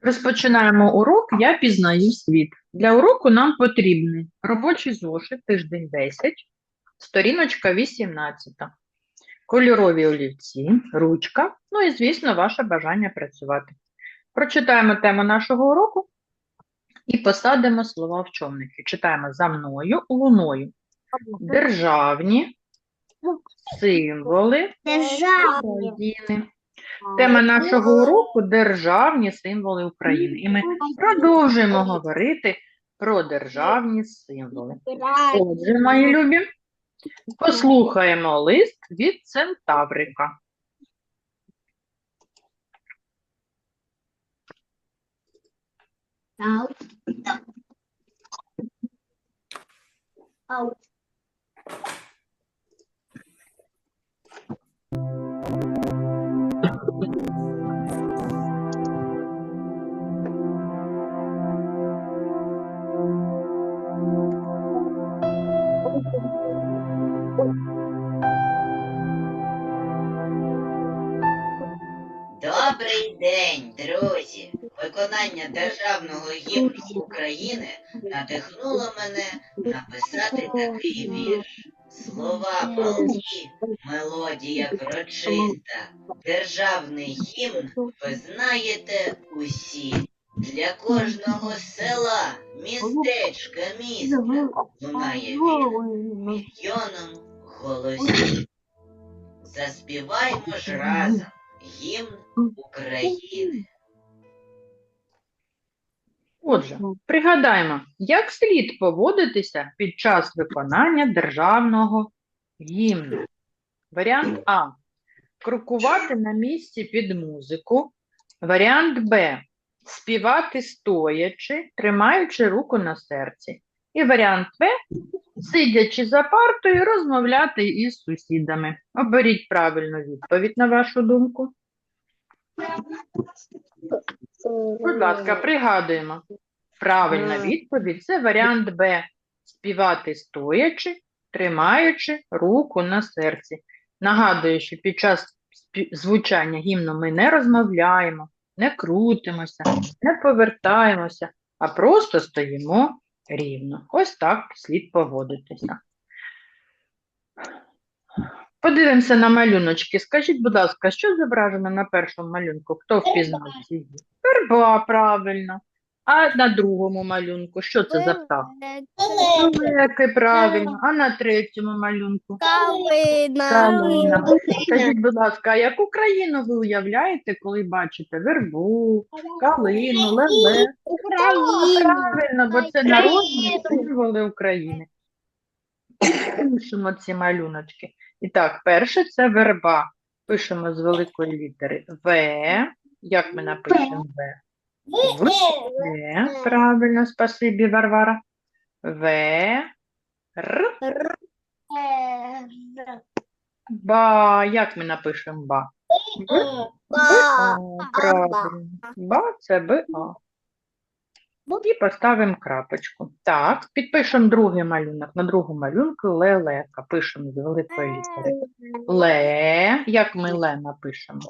Розпочинаємо урок «Я пізнаю світ». Для уроку нам потрібний робочий зошит, тиждень 10, сторіночка 18, кольорові олівці, ручка, ну і, звісно, ваше бажання працювати. Прочитаємо тему нашого уроку і посадимо слова в човники. Читаємо за мною, луною. Державні символи Державні. України. Тема нашого уроку державні символи України. І ми продовжуємо говорити про державні символи. Отже, мої любі, послухаємо лист від Центаврика. Out. Out. День, друзі! Виконання державного гімну України надихнуло мене написати такий вірш. Слова палки, мелодія врочиста, державний гімн ви знаєте усі. Для кожного села, містечка, міста лунає він мільйоном голосів. Заспіваймо ж разом гімн України. Отже, пригадаємо, як слід поводитися під час виконання державного гімну. Варіант А. Крокувати на місці під музику. Варіант Б. Співати стоячи, тримаючи руку на серці. І варіант В. Сидячи за партою, розмовляти із сусідами. Оберіть правильну відповідь на вашу думку. Будь ласка, пригадуємо. Правильна відповідь це варіант Б. Співати стоячи, тримаючи руку на серці. Нагадую, що під час звучання гімну ми не розмовляємо, не крутимося, не повертаємося, а просто стоїмо рівно. Ось так слід поводитися. Подивимося на малюночки. Скажіть, будь ласка, що зображено на першому малюнку? Хто впізнав ці? Верба, правильно. А на другому малюнку, що це за птах? Лелеки, правильно. А на третьому малюнку? Калина. Скажіть, будь ласка, а яку країну ви уявляєте, коли бачите вербу, калину, леле? Правильно, бо це народні символи України. Пишемо ці малюночки. І так, перше це верба. Пишемо з великої літери В. Як ми напишемо В? В. В. Правильно, спасибі, Варвара. В. Р. Ба. Як ми напишемо ба? Ба. Правильно. Ба це Б. А. І поставимо крапочку. Так, підпишемо другий малюнок. На другому малюнку лелека. Пишемо з великої літери. Ле. Як ми ле напишемо?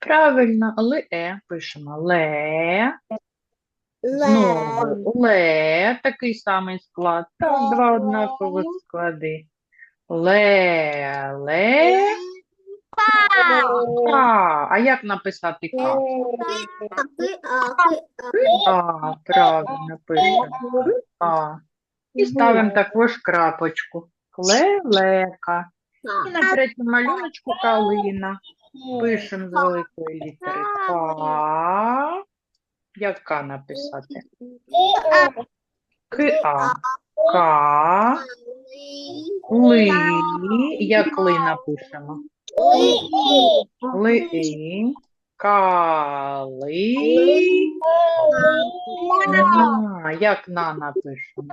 Правильно, ле пишемо. Ле. Знову ле. Такий самий склад. Так, два однакових склади. Ле, ле. Ка. А як написати ка? А, правильно пишемо. А. І ставимо також крапочку. Лелека. І на третьому малюночку калина. Пишемо з великої літери К. Як К написати? К-А. К. Ли. Як ли напишемо? Ли. Кали. На. Як на напишемо?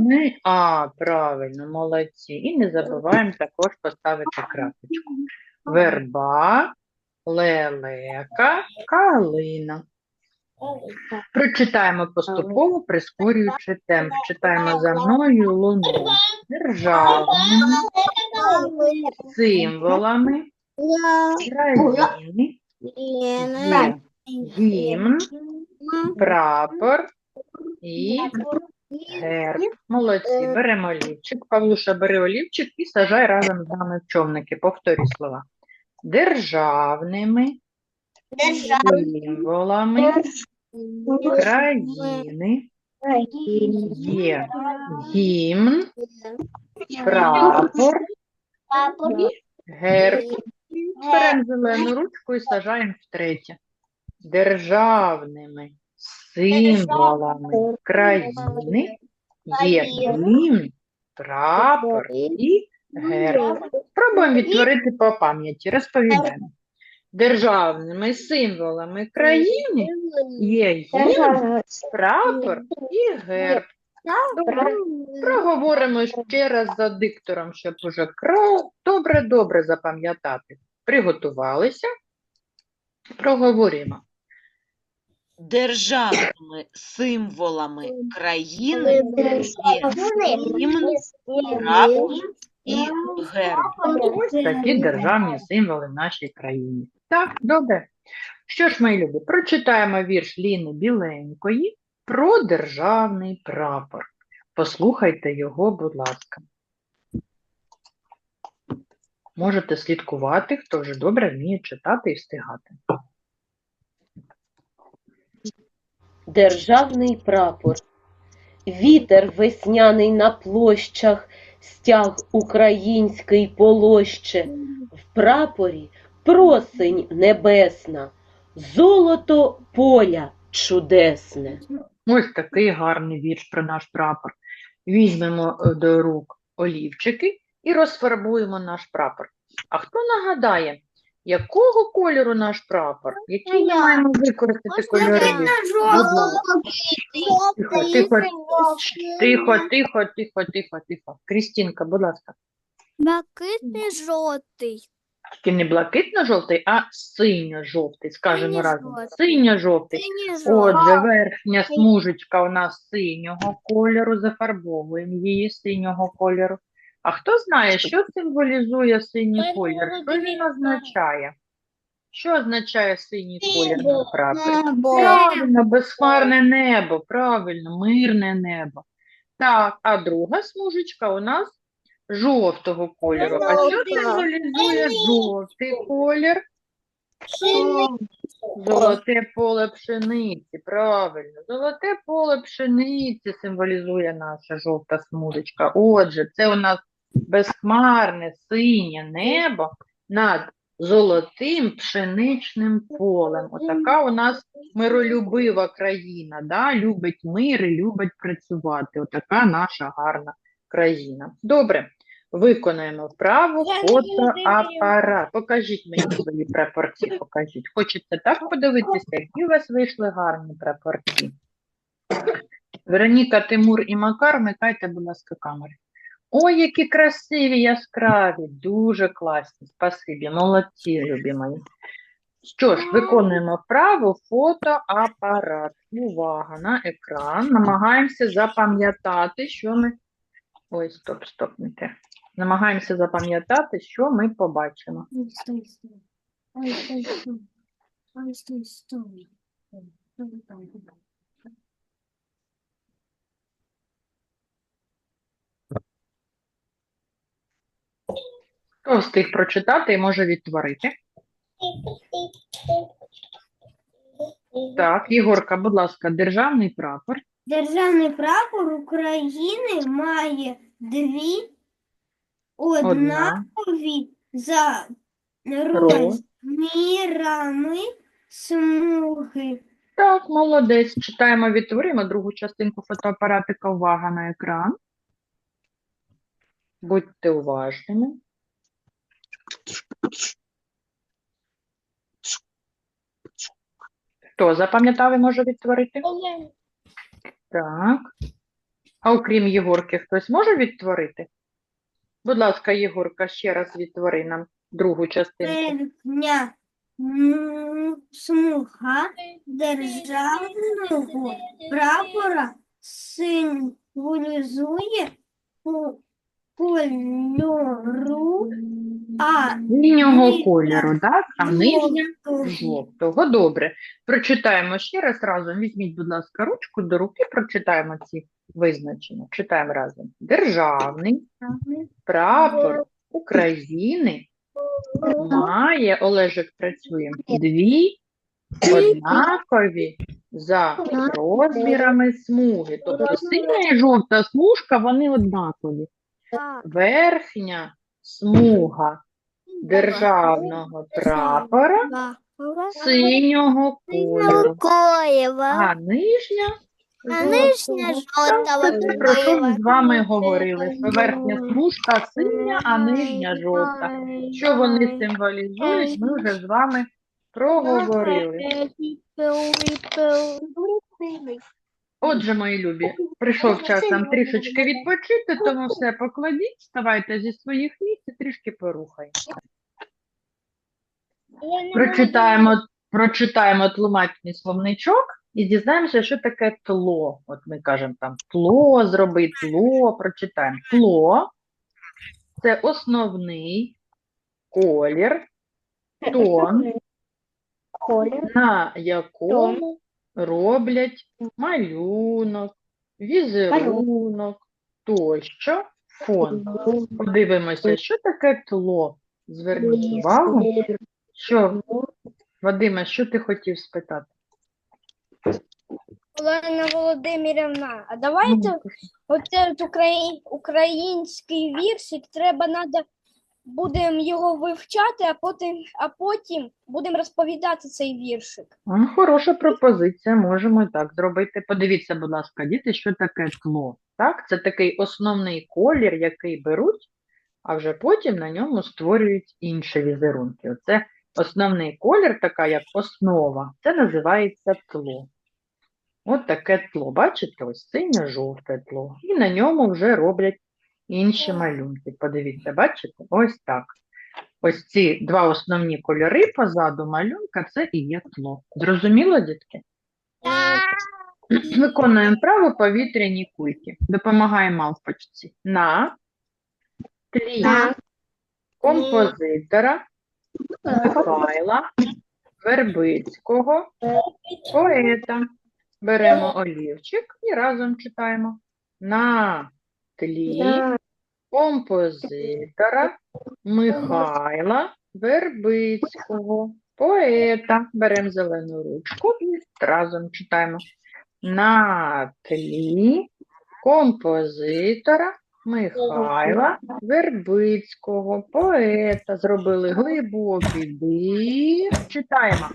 Ми, а, правильно, молодці. І не забуваємо також поставити крапочку. Верба, лелека, калина. Прочитаємо поступово, прискорюючи темп. Читаємо за мною луну. Державними символами країни гімн, прапор і герб. Молодці, беремо олівчик. Павлуша, бери олівчик і сажай разом з нами човники. Повторюй слова. Державними символами країни. Є гімн, прапор, герб. Беремо зелену ручку і сажаємо втретє. Державними символами країни є гімн, прапор і герб. Спробуємо відтворити по пам'яті. Розповідаємо. Державними символами країни є гімн, прапор і герб. Проговоримо ще раз за диктором, щоб уже добре-добре запам'ятати. Приготувалися. Проговоримо. Державними символами країни є гімн, прапор і герб. Ось такі державні символи в нашій країні. Так, добре. Що ж, мої любі, прочитаємо вірш Ліни Біленької про державний прапор. Послухайте його, будь ласка. Можете слідкувати, хто вже добре вміє читати і встигати. Державний прапор. Вітер весняний на площах, стяг український полоще. В прапорі просень небесна, золото поля чудесне. Ось такий гарний вірш про наш прапор. Візьмемо е, до рук олівчики і розфарбуємо наш прапор. А хто нагадає, якого кольору наш прапор? Які ми маємо використати кольори? Тихо, тихо, тихо, тихо, тихо, тихо, тихо. Крістінка, будь ласка. Блакитний жовтий. Тільки не блакитно-жовтий, а синьо-жовтий. Скажемо разом. Синьо-жовтий. Синьо-жовтий. Отже, верхня смужечка у нас синього кольору, зафарбовуємо її синього кольору. А хто знає, що символізує синій колір? Що він означає? Що означає синій колір на прапорі? Правильно, безхмарне небо, правильно, мирне небо. Так, а друга смужечка у нас жовтого кольору. А що символізує жовтий колір? Золоте поле пшениці, правильно. Золоте поле пшениці символізує наша жовта смужечка. Отже, це у нас безхмарне синє небо над золотим пшеничним полем. Отака у нас миролюбива країна, да? любить мир і любить працювати. Отака наша гарна країна. Добре. Виконаємо вправу фотоапарат. Покажіть мені свої прапорці, покажіть. Хочеться так подивитися, які у вас вийшли гарні прапорці. Вероніка, Тимур і Макар, вмикайте, будь ласка, камери. Ой, які красиві, яскраві, дуже класні. Спасибі, молодці, любі мої. Що ж, виконуємо вправу фотоапарат. Увага на екран. Намагаємося запам'ятати, що ми. Ой, стоп, стоп, не те. Намагаємося запам'ятати, що ми побачимо. Ой, стой, стой. Ой, стой, стой. Ой, стой, стой. Ой, стой, стой. Хто встиг прочитати і може відтворити? Так, Єгорка, будь ласка, державний прапор. Державний прапор України має дві однакові за розмірами смуги. Так, молодець. Читаємо, відтворимо другу частинку фотоапаратика. Увага на екран. Будьте уважними. Хто запам'ятав і може відтворити? Так. А окрім Єгорки, хтось може відтворити? Будь ласка, Єгорка, ще раз відтвори нам другу частинку. Верхня смуга державного прапора символізує кольору А, Синього кольору, так? А нижня жовтого. Добре. Прочитаємо ще раз разом. Візьміть, будь ласка, ручку до руки, прочитаємо ці визначення. Читаємо разом. Державний прапор України має, Олежик, працюємо, дві однакові за розмірами смуги. Тобто синя і жовта смужка, вони однакові. Верхня смуга державного прапора синього кольору, а нижня? А нижня жовтого Це про що ми з вами говорили, що верхня смужка синя, а нижня жовта. Що вони символізують, ми вже з вами проговорили. Отже, мої любі, прийшов час нам трішечки відпочити, тому все покладіть, вставайте зі своїх місць і трішки порухаємося. Прочитаємо, прочитаємо тлумачний словничок і дізнаємося, що таке тло. От ми кажемо там тло, зроби тло, прочитаємо. Тло – це основний колір, тон, на якому роблять малюнок, візерунок тощо, фон. Подивимося, що таке тло. Зверніть увагу, що, Вадиме, що ти хотів спитати? Олена Володимирівна, а давайте оце от український віршик, треба надо будемо його вивчати, а потім, а потім будемо розповідати цей віршик. Хороша пропозиція, можемо і так зробити. Подивіться, будь ласка, діти, що таке тло. Так? Це такий основний колір, який беруть, а вже потім на ньому створюють інші візерунки. Оце основний колір, така як основа, це називається тло. От таке тло. Бачите, ось синьо-жовте тло. І на ньому вже роблять інші малюнки. Подивіться, бачите? Ось так. Ось ці два основні кольори позаду малюнка це і є тло. Зрозуміло, дітки? Виконуємо право повітряні кульки. Допомагаємо мавпочці. На тлі композитора Михайла Вербицького, поета. Беремо олівчик і разом читаємо. На тлі композитора Михайла Вербицького, поета. Беремо зелену ручку і разом читаємо. На тлі композитора Михайла Вербицького, поета. Зробили глибокий дих. Читаємо.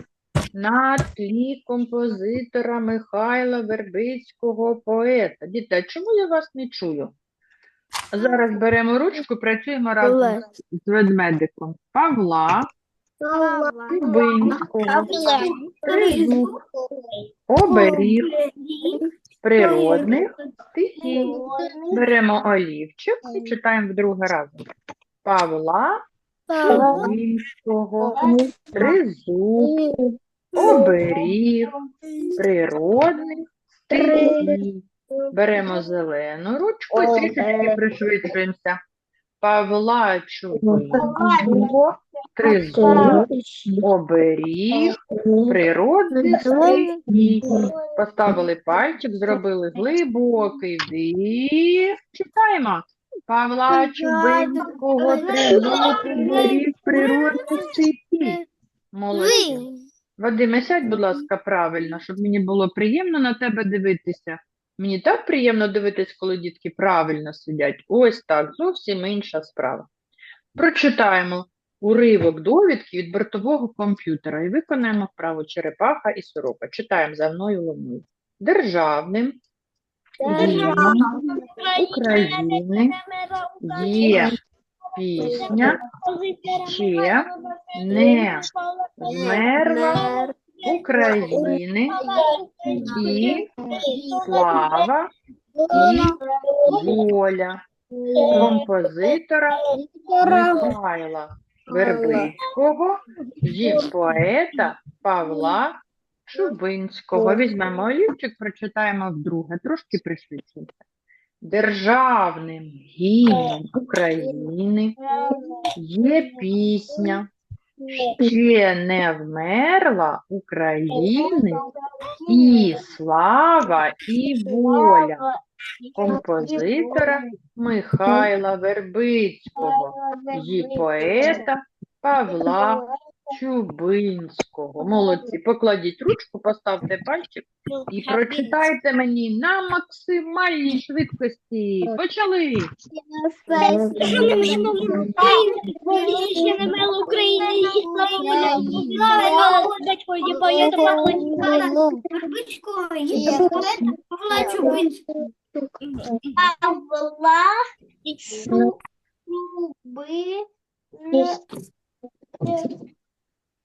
На тлі композитора Михайла Вербицького, поета. Діти, а чому я вас не чую? Зараз беремо ручку, працюємо разом з ведмедиком. Павла Тризуб, оберіг. Природних. Стихій. Беремо олівчик і читаємо вдруге разом. Павла. Кубинського, тризуб, оберіг. Природних. Стихій. Беремо зелену ручку і трішечки пришвидшуємося. Павла Чубинського, тризуб, оберіг, природних стихій. Поставили пальчик, зробили глибокий вдих. Читаємо. Павла Чубинського, тризуб, оберіг, природних стихій. Молодці. Вадиме, сядь, будь ласка, правильно, щоб мені було приємно на тебе дивитися. Мені так приємно дивитись, коли дітки правильно сидять. Ось так, зовсім інша справа. Прочитаємо уривок довідки від бортового комп'ютера і виконаємо вправу черепаха і сорока. Читаємо за мною луною. Державним гімном України є пісня ще не змерла України і слава і воля композитора Михайла Вербицького і поета Павла Чубинського. Візьмемо олівчик, прочитаємо вдруге, трошки пришвидшується. Державним гімном України є пісня Ще не вмерла України і слава, і воля. Композитора Михайла Вербицького і поета Павла Чубинського. Молодці, покладіть ручку, поставте пальчик і прочитайте мені на максимальній швидкості. Почали! Чубинського.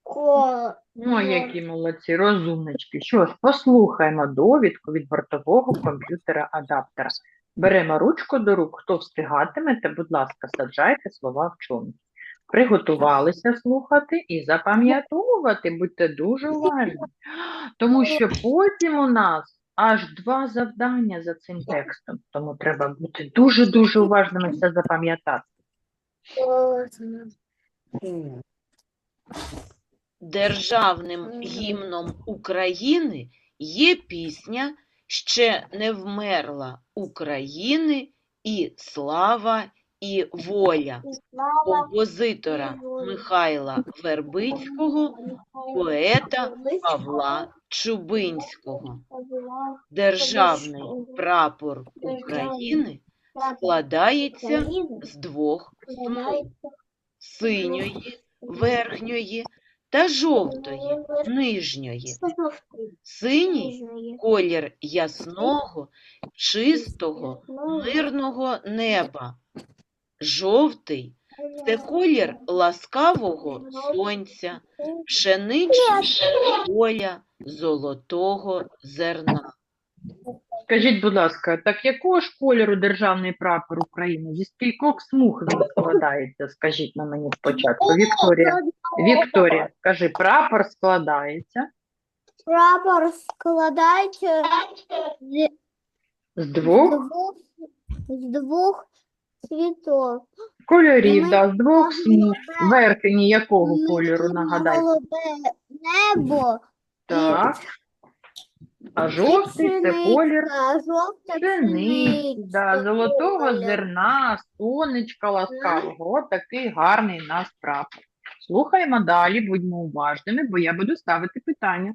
Павла Ну, які молодці, розумнички. Що ж, послухаємо довідку від бортового комп'ютера адаптера. Беремо ручку до рук. Хто встигатиме, будь ласка, саджайте слова в чомусь. Приготувалися слухати і запам'ятовувати, будьте дуже уважні. Тому що потім у нас аж два завдання за цим текстом. Тому треба бути дуже-дуже уважними все запам'ятати. Державним гімном України є пісня Ще не вмерла України і слава, і воля композитора Михайла Вербицького, поета Павла Чубинського. Державний прапор України складається з двох смуг синьої верхньої та жовтої нижньої. Синій колір ясного, чистого, мирного неба. Жовтий це колір ласкавого сонця, пшеничного поля, золотого зерна. Скажіть, будь ласка, так якого ж кольору державний прапор України? Зі скількох смуг він складається? Скажіть на мені спочатку. Вікторія, Вікторія, скажи, прапор складається Прапор складається з з двох двох, з двох цвітів. кольорів, да, з двох смуг. Верхній якого кольору, нагадайте? Голубе небо. Так. А жовтий це колір жовта пшениці, да, золотого зерна, сонечка ласкавого. Такий гарний у нас прапор. Слухаємо далі, будьмо уважними, бо я буду ставити питання.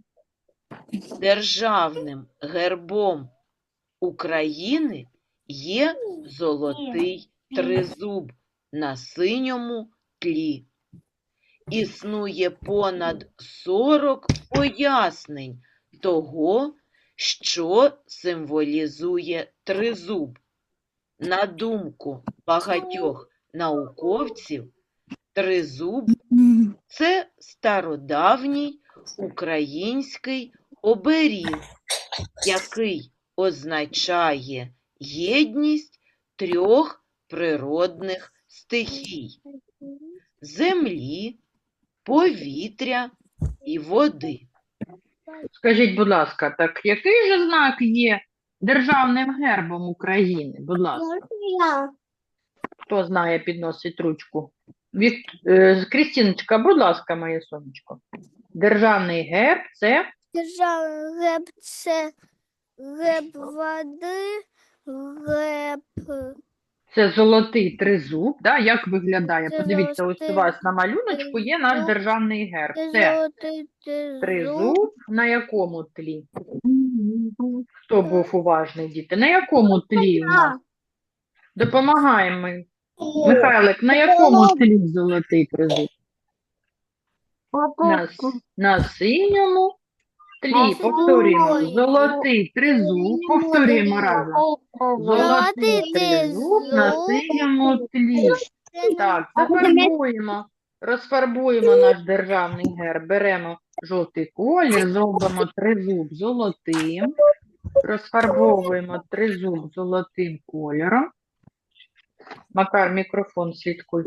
Державним гербом України є золотий тризуб на синьому тлі. Існує понад 40 пояснень того, що символізує тризуб. На думку багатьох науковців, тризуб це стародавній український оберіг, який означає єдність трьох природних стихій землі, повітря і води. Скажіть, будь ласка, так який же знак є державним гербом України? Будь ласка, хто знає, підносить ручку. Вік... е, Крістіночка, будь ласка, моє сонечко. Державний герб це Державний геб це геб води, геб Це золотий тризуб, да? Як виглядає? Це Подивіться, ось у золотий вас на малюночку є наш тризуб. державний герб. це Це золотий тризуб. тризуб на якому тлі? Хто був уважний, діти? На якому тлі у нас? Допомагаємо ми. Михайлик, на якому тлі золотий тризуб? На, с- на синьому тлі. Повторюємо. Золотий тризуб. Повторюємо разом. Золотий тризуб на синьому тлі. Так, зафарбуємо, розфарбуємо наш державний герб. Беремо жовтий колір, зробимо тризуб золотим, розфарбовуємо тризуб золотим кольором. Макар, мікрофон слідкуй.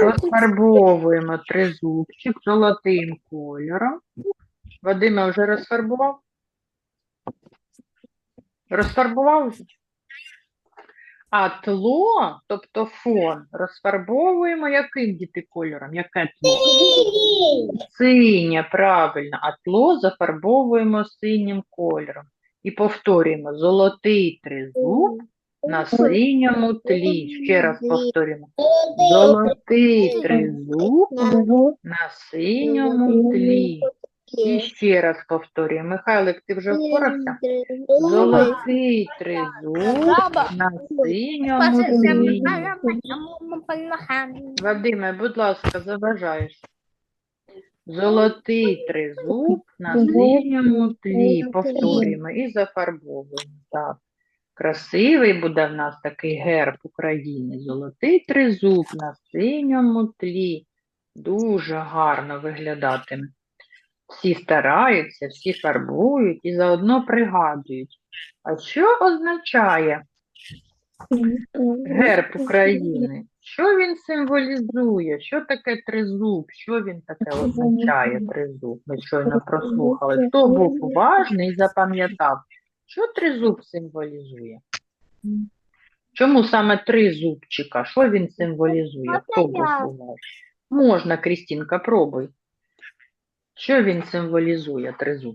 Розфарбовуємо тризубчик золотим кольором. Вадиме вже розфарбував? Розфарбував вже? А тло, тобто фон, розфарбовуємо яким діти кольором? Яке тло? Синє, правильно. А тло зафарбовуємо синім кольором. І повторюємо золотий тризуб на синьому тлі. Ще раз повторюємо. Золотий тризуб на синьому тлі. І ще раз повторюємо. Михайлик, ти вже впорався? Золотий тризуб на синьому тлі. Вадиме, будь ласка, заважаєш. Золотий тризуб на синьому тлі. Повторюємо і зафарбовуємо. Так. Красивий буде в нас такий герб України. Золотий тризуб на синьому тлі. Дуже гарно виглядатиме. Всі стараються, всі фарбують і заодно пригадують. А що означає герб України? Що він символізує? Що таке тризуб? Що він таке означає тризуб? Ми щойно прослухали. Хто був уважний і запам'ятав, що тризуб символізує? Чому саме три зубчика? Що він символізує? Хто був? Можна, Крістінка, пробуй. Що він символізує, тризуб?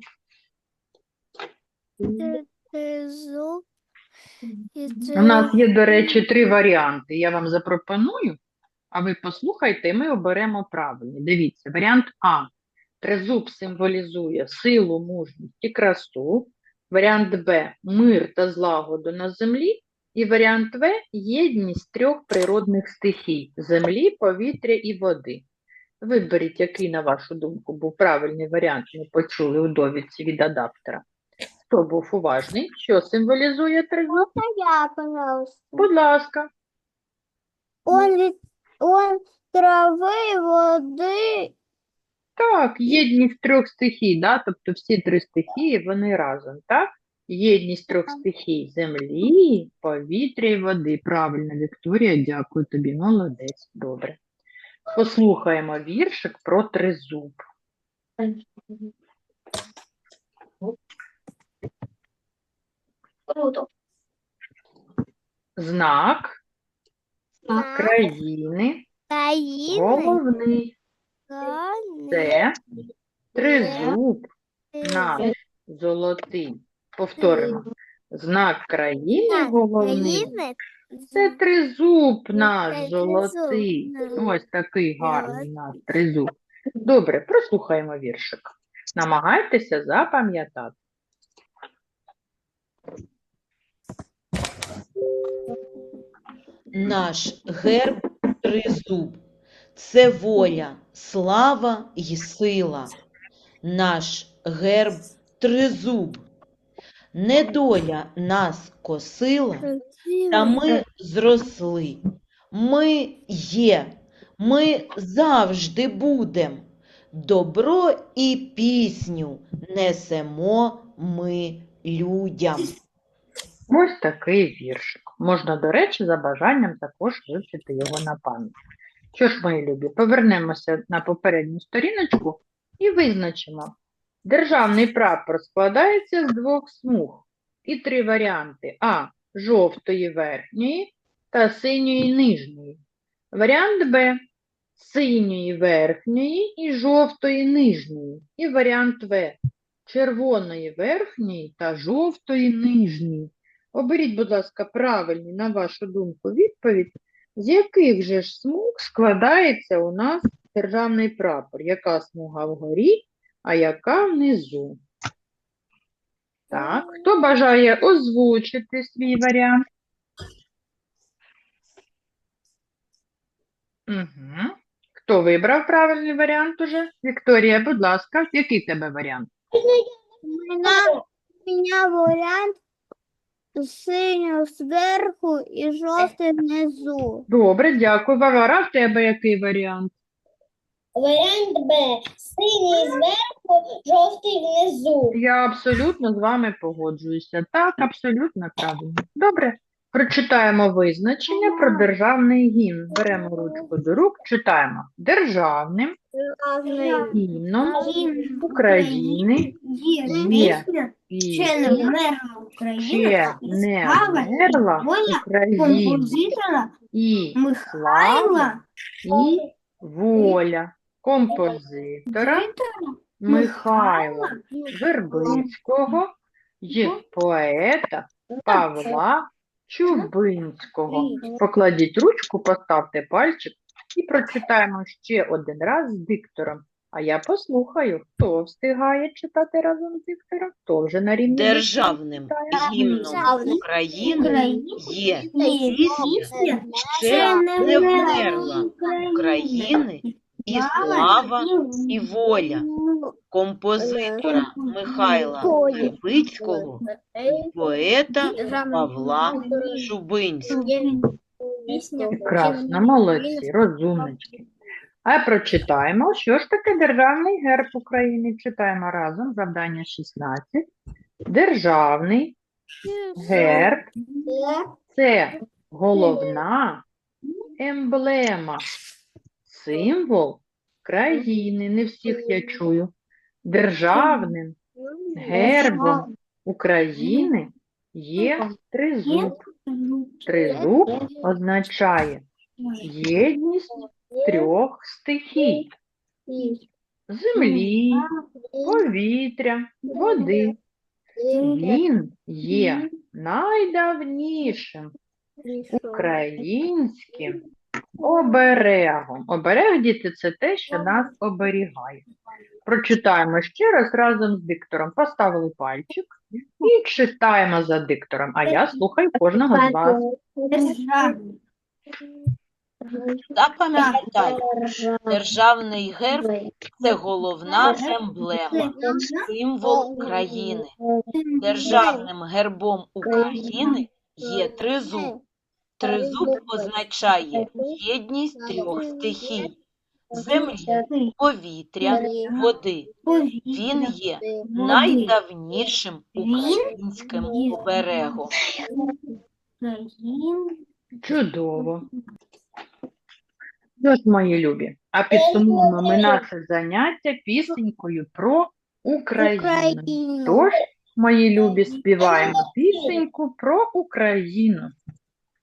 Зуб. У нас є, до речі, три варіанти. Я вам запропоную, а ви послухайте, і ми оберемо правильний. Дивіться, варіант А. Тризуб символізує силу, мужність і красу. Варіант Б мир та злагоду на землі. І варіант В єдність трьох природних стихій землі, повітря і води. Виберіть, який, на вашу думку, був правильний варіант, ми почули у довідці від адаптера. Хто був уважний? Що символізує тризуб? Я, пожалуйста. Будь ласка. Он ведь, он трави, води. Так, єдність трьох стихій, да? тобто всі три стихії, вони разом, так? Єдність трьох стихій землі, повітря і води. Правильно, Вікторія, дякую тобі, молодець, добре. Послухаємо віршик про тризуб. Круто. Знак країни головний. Це тризуб наш золотий. Повторимо. Знак країни головний. Це тризуб наш золотий. Ось такий гарний наш тризуб. Добре, прослухаємо віршик. Намагайтеся запам'ятати. Наш герб тризуб. Це воля, слава й сила. Наш герб тризуб. Недоля нас косила, та ми зросли. Ми є, ми завжди будем. Добро і пісню несемо ми людям. Ось такий віршик. Можна, до речі, за бажанням також вивчити його на пам'ять. Що ж, мої любі, повернемося на попередню сторіночку і визначимо. Державний прапор складається з двох смуг і три варіанти: А. Жовтої верхньої та синьої нижньої. Варіант Б. Синьої верхньої і жовтої нижньої. І варіант В. Червоної верхньої та жовтої нижньої. Оберіть, будь ласка, правильні, на вашу думку, відповідь, з яких же ж смуг складається у нас державний прапор? Яка смуга вгорі, а яка внизу? Так, хто бажає озвучити свій варіант? Угу. Хто вибрав правильний варіант уже? Вікторія, будь ласка, який тебе варіант? У меня, у меня зверху і жовтий внизу. Добре, дякую. Варвара, в тебе який варіант? Варіант Б. Синій зверху, жовтий внизу. Я абсолютно з вами погоджуюся. Так, абсолютно правильно. Добре. Прочитаємо визначення про державний гімн. Беремо ручку до рук, читаємо. Державним гімном України є ще не і слава, і воля композитора Михайла Вербицького і поета Павла Чубинського. Покладіть ручку, поставте пальчик і прочитаємо ще один раз з диктором. А я послухаю, хто встигає читати разом з диктором, хто вже на рівні. Державним гімном України є пісня ще не вмерла України і слава, і воля композитора Михайла Вербицького і поета Павла Чубинського. Прекрасно, молодці, розумнички. А прочитаємо, що ж таке Державний герб України. Читаємо разом завдання 16. Державний герб це головна емблема, символ країни. Не всіх я чую. Державним гербом України є тризуб. Тризуб означає єдність трьох стихій землі, повітря, води. Він є найдавнішим українським оберегом. Оберег, діти, це те, що нас оберігає. Прочитаємо ще раз разом з диктором. Поставили пальчик і читаємо за диктором. А я слухаю кожного з вас. Запам'ятай, державний герб це головна емблема, символ країни. Державним гербом України є тризуб. Тризуб означає єдність трьох стихій землі, повітря, води. Він є найдавнішим українським оберегом. Чудово. Що ж, мої любі, а підсумуємо ми наше заняття пісенькою про Україну. Тож, мої любі, співаємо пісеньку про Україну.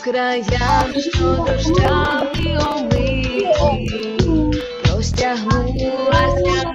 Україна, що дощами омиті, розтягнулася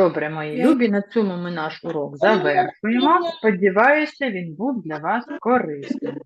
Добре, мої любі, на цьому ми наш урок завершуємо. Сподіваюся, він був для вас корисним.